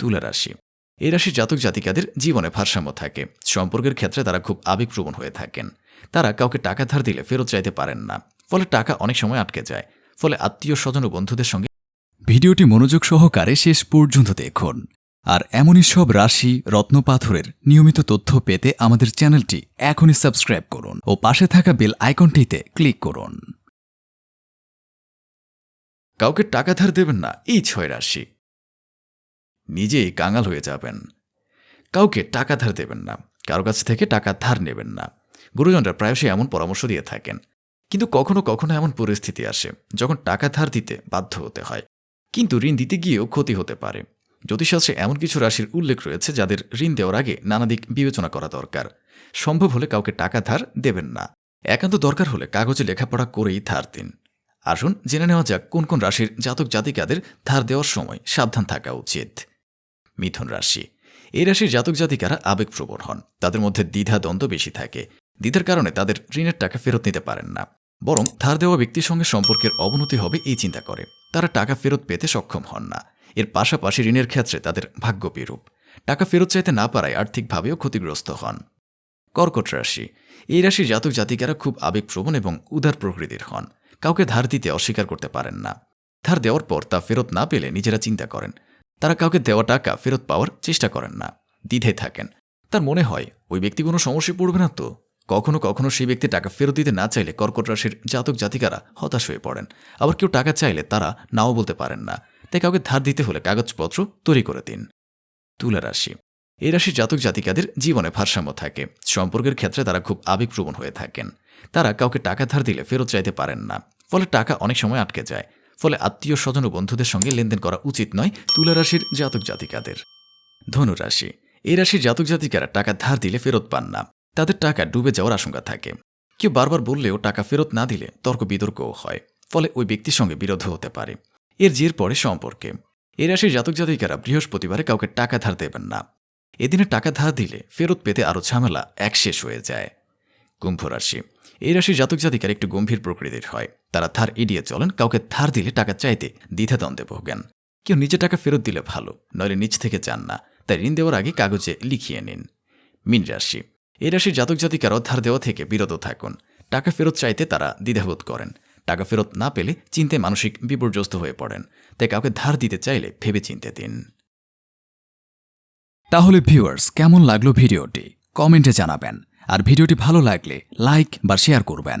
তুলা রাশি। এই রাশির জাতক জাতিকাদের জীবনে ভারসাম্য থাকে। সম্পর্কের ক্ষেত্রে তারা খুব আবেগপ্রবণ হয়ে থাকেন। তারা কাউকে টাকা ধার দিলে ফেরত চাইতে পারেন না। ফলে টাকা অনেক সময় আটকে যায়। ফলে আত্মীয় স্বজন ও বন্ধুদের সঙ্গে ভিডিওটি মনোযোগ সহকারে শেষ পর্যন্ত দেখুন। আর এমনই সব রাশি রত্নপাথরের নিয়মিত তথ্য পেতে আমাদের চ্যানেলটি এখনই সাবস্ক্রাইব করুন ও পাশে থাকা বেল আইকনটিতে ক্লিক করুন। কাউকে টাকা ধার দেবেন না। এই ছয় রাশি। নিজেই কাঙাল হয়ে যাবেন। কাউকে টাকা ধার দেবেন না, কারও কাছ থেকে টাকা ধার নেবেন না। গুরুজনরা প্রায়শই এমন পরামর্শ দিয়ে থাকেন। কিন্তু কখনো কখনো এমন পরিস্থিতি আসে, যখন টাকা ধার দিতে বাধ্য হতে হয়। কিন্তু ঋণ দিতে গিয়েও ক্ষতি হতে পারে। জ্যোতিষশাস্ত্রে এমন কিছু রাশির উল্লেখ রয়েছে, যাদের ঋণ দেওয়ার আগে নানা দিক বিবেচনা করা দরকার। সম্ভব হলে কাউকে টাকা ধার দেবেন না। একান্ত দরকার হলে কাগজে লেখাপড়া করেই ধার দিন। আসুন জেনে নেওয়া যাক কোন কোন রাশির জাতক জাতিকাদের ধার দেওয়ার সময় সাবধান থাকা উচিত। মিথুন রাশি। এই রাশির জাতক জাতিকারা আবেগপ্রবণ হন। তাদের মধ্যে দ্বিধা দ্বন্দ্ব বেশি থাকে। দ্বিধার কারণে তাদের ঋণের টাকা ফেরত নিতে পারেন না। বরং ধার দেওয়া ব্যক্তির সঙ্গে সম্পর্কের অবনতি হবে এই চিন্তা করে। তারা টাকা ফেরত পেতে সক্ষম হন না। এর পাশাপাশি ঋণের ক্ষেত্রে তাদের ভাগ্য বিরূপ টাকা ফেরত চাইতে না পারায় আর্থিকভাবেও ক্ষতিগ্রস্ত হন। কর্কট রাশি। এই রাশির জাতক জাতিকারা খুব আবেগপ্রবণ এবং উদার প্রকৃতির হন। কাউকে ধার দিতে অস্বীকার করতে পারেন না। ধার দেওয়ার পর তা ফেরত না পেলে নিজেরা চিন্তা করেন তারা কাউকে দেওয়া টাকা, ফেরত পাওয়ার চেষ্টা করেন না দ্বিধে থাকেন। তার মনে হয়, ওই ব্যক্তি কোনো সমস্যায় পড়বে না তো। কখনো কখনো সেই ব্যক্তি টাকা ফেরত দিতে না চাইলে কর্কট রাশির জাতক জাতিকারা হতাশ হয়ে পড়েন। আবার কেউ টাকা চাইলে তারা নাও বলতে পারেন না। তাই কাউকে ধার দিতে হলে কাগজপত্র তৈরি করে দিন। তুলা রাশি। এই রাশির জাতক জাতিকাদের জীবনে ভারসাম্য থাকে। সম্পর্কের ক্ষেত্রে তারা খুব আবেগপ্রবণ হয়ে থাকেন। তারা কাউকে টাকা ধার দিলে ফেরত চাইতে পারেন না। ফলে টাকা অনেক সময় আটকে যায়। ফলে আত্মীয় স্বজন ও বন্ধুদের সঙ্গে লেনদেন করা উচিত নয় তুলা রাশির জাতক জাতিকাদের। ধনু রাশি, এই রাশির জাতক জাতিকারা টাকা ধার দিলে ফেরত পান না। তাদের টাকা ডুবে যাওয়ার আশঙ্কা থাকে। কেউ বারবার বললেও টাকা ফেরত না দিলে তর্ক বিতর্কও হয়, ফলে ওই ব্যক্তির সঙ্গে বিরোধ হতে পারে। এর জের পরে সম্পর্কে। এই রাশির জাতক জাতিকারা বৃহস্পতিবারে কাউকে টাকা ধার দেবেন না। এদিনে টাকা ধার দিলে ফেরত পেতে আরও ঝামেলা এক শেষ হয়ে যায়। কুম্ভ রাশি, এই রাশির জাতক জাতিকার একটু গম্ভীর প্রকৃতির হয়। তারা ধার এড়িয়ে চলেন, কাউকে ধার দিলে টাকা চাইতে দ্বিধাদ্বন্দ্বে ভোগেন। কেউ নিজে টাকা ফেরত দিলে ভালো, নইলে নিচ থেকে চান না, তাই ঋণ দেওয়ার আগে কাগজে লিখিয়ে নিন। মিন রাশি এই রাশির জাতক জাতিকারাও ধার দেওয়া থেকে বিরত থাকুন। টাকা ফেরত চাইতে তারা দ্বিধাবোধ করেন। টাকা ফেরত না পেলে চিন্তে মানসিক বিপর্যস্ত হয়ে পড়েন, তাই কাউকে ধার দিতে চাইলে ভেবে চিনতে দিন। তাহলে ভিউয়ার্স, কেমন লাগল ভিডিওটি? কমেন্টে জানাবেন। আর ভিডিওটি ভালো লাগলে লাইক বা শেয়ার করবেন।